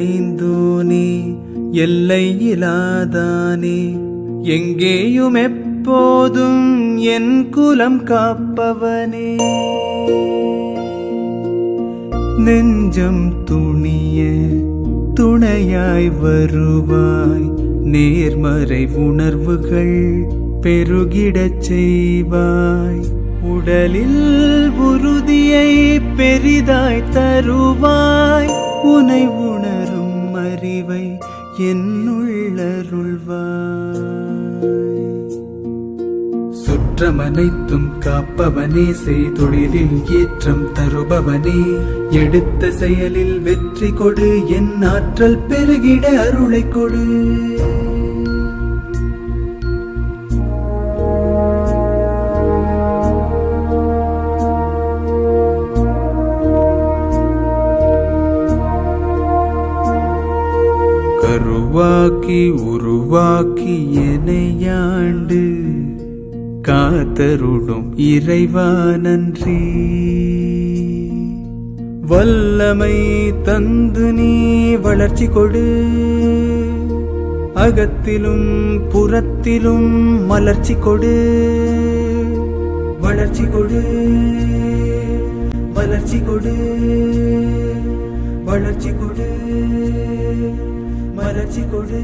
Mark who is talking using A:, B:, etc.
A: ஐந்தோனே எல்லை இலாதானே எங்கேயும் எப்போதும் என் குலம் காப்பவனே. நெஞ்சம் துணிய துணையாய் வருவாய். நேர்மறை உணர்வுகள் பெருகிடச் செய்வாய். உடலில் உறுதியை பெரிதாய் தருவாய். உனை உணரும் அறிவை என்னுள்ளருள்வாய். சுற்றமனைத்தும் காப்பவனே செய்தொழிலில் ஏற்றம் தருபவனே. எடுத்த செயலில் வெற்றி கொடு என் ஆற்றல் பெருகிட அருளை கொடு. உருவாக்கி உருவாக்கி எனையாண்டு காத்தருடும் இறைவா நன்றி. வல்லமை தந்து நீ வளர்ச்சி கொடு. அகத்திலும் புறத்திலும் மலர்ச்சி கொடு. வளர்ச்சி கொடு. வளர்ச்சி கொடு. வளர்ச்சி கொடு. மலர்ச்சி கொடு.